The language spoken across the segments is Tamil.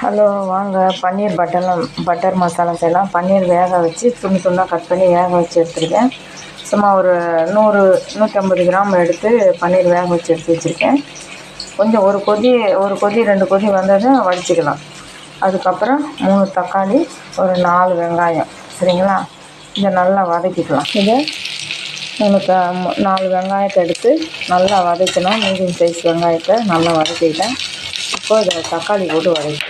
ஹலோ வாங்க. பன்னீர் பட்டர் பட்டர் மசாலா செய்யலாம். பன்னீர் வேக வச்சு துணி துண்டாக கட் பண்ணி வேக வச்சு எடுத்துருக்கேன். சும்மா ஒரு நூறு நூற்றம்பது கிராம் எடுத்து பன்னீர் வேக வச்சு எடுத்து வச்சுருக்கேன். கொஞ்சம் ஒரு கொதி ஒரு கொதி ரெண்டு கொதி வந்ததும் வடிச்சிக்கலாம். அதுக்கப்புறம் மூணு தக்காளி ஒரு நாலு வெங்காயம். சரிங்களா? இதை நல்லா வதக்கிக்கலாம். இதை மூணு த நாலு வெங்காயத்தை எடுத்து நல்லா வதக்கணும். மீடியம் சைஸ் வெங்காயத்தை நல்லா வதக்கிட்டேன் இப்போ இதை தக்காளி போட்டு வதக்கி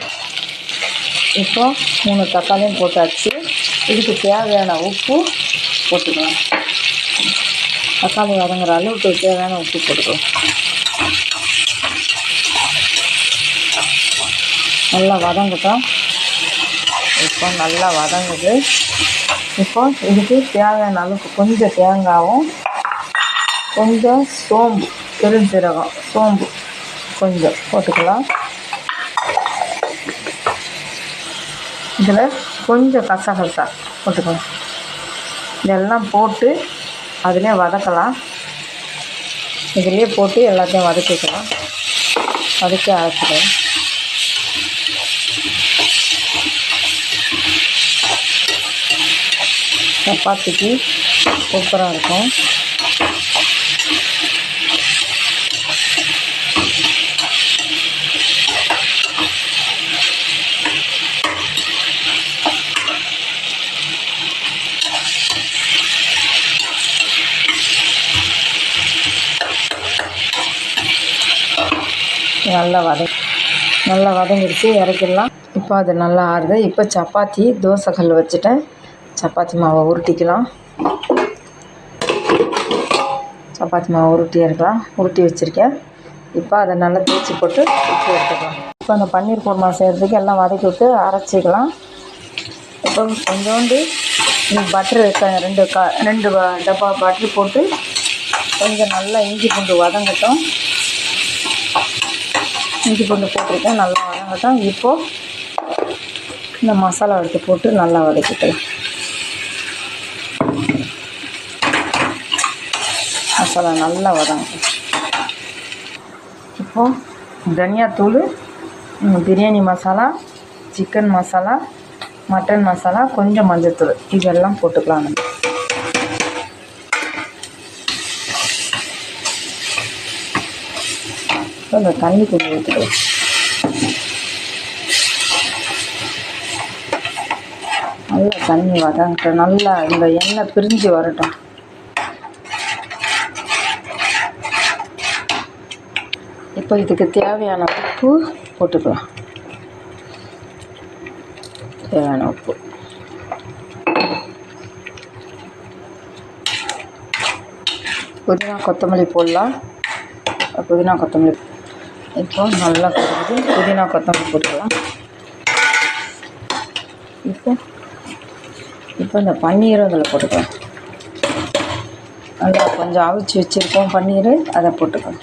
இப்போ மூணு தக்காளியும் போட்டாச்சு. இதுக்கு தேவையான உப்பு போட்டுக்கலாம். தக்காளி வதங்குற அளவுக்கு தேவையான உப்பு போட்டுக்கலாம். நல்லா வதங்கட்டும். இப்போ நல்லா வதங்குது. இப்போ இதுக்கு தேவையான அளவுக்கு கொஞ்சம் தேங்காயும் கொஞ்சம் சோம்பு பெருஞ்சீரகம் சோம்பு கொஞ்சம் போட்டுக்கலாம். இதில் கொஞ்சம் கசகசா போட்டுக்கலாம் இதெல்லாம் போட்டு அதிலே வதக்கலாம். இதிலே போட்டு எல்லாத்தையும் வதக்கிக்கலாம். வதக்க அரைச்சிக்கலாம் சப்பாத்திக்கு சூப்பராக இருக்கும். நல்லா வத நல்லா வதங்கிடுச்சு இறக்கிடலாம். இப்போ அது நல்லா ஆறுது. இப்போ சப்பாத்தி தோசை கல் வச்சுட்டேன். சப்பாத்தி மாவை உருட்டிக்கலாம். சப்பாத்தி மாவை உருட்டி எடுக்கலாம். உருட்டி வச்சுருக்கேன். இப்போ அதை நல்லா தேய்ச்சி போட்டு உப்பு எடுத்துக்கலாம். இப்போ அந்த பன்னீர் குருமா செய்கிறதுக்கு எல்லாம் வதக்கி விட்டு அரைச்சிக்கலாம். இப்போ கொஞ்சோண்டு பட்டர் ரெண்டு கா ரெண்டு டப்பா பட்ரு போட்டு கொஞ்சம் நல்லா இஞ்சி பூண்டு வதங்கட்டும். இஞ்சி பூண்டு போட்டிருக்கேன் நல்லா வதங்கட்டும். இப்போது இந்த மசாலா எடுத்து போட்டு நல்லா வதக்கிக்கலாம். மசாலா நல்லா வதங்கட்டும். இப்போது தனியாத்தூள் பிரியாணி மசாலா சிக்கன் மசாலா மட்டன் மசாலா கொஞ்சம் மஞ்சத்தூள் இதெல்லாம் போட்டுக்கலாம் நம்ம. இப்போ இந்த தண்ணி கொஞ்சம் ஊற்றிக்கலாம் நல்லா தண்ணி வதங்கட்டும் நல்லா இந்த எண்ணெய் பிரிஞ்சு வரட்டும். இப்போ இதுக்கு தேவையான உப்பு போட்டுக்கலாம். தேவையான உப்பு. புதினா கொத்தமல்லி போடலாம். புதினா கொத்தமல்லி இப்போ நல்லா கொதிக்குது புதினா கொத்தமல்லி போட்டுக்கலாம். இப்போ இப்போ இந்த பன்னீரும் இதில் போட்டுக்கலாம். நல்லா கொஞ்சம் அவிச்சு வச்சுருக்கோம் பன்னீர் அதை போட்டுக்கலாம்.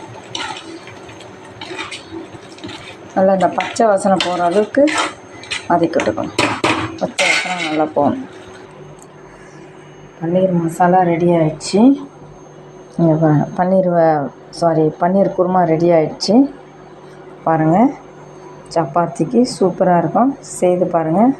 நல்லா இந்த பச்சை வாசனை போகிற அளவுக்கு வதக்கிட்டுக்கணும் பச்சை வாசனை நல்லா போகணும். பன்னீர் மசாலா ரெடி ஆயிடுச்சு. இங்கே பாருங்கள் பன்னீர் சாரி பன்னீர் குருமா ரெடி ஆயிடுச்சு. பாருங்கள் சப்பாத்திக்கு சூப்பராக இருக்கும். செய்து பாருங்கள்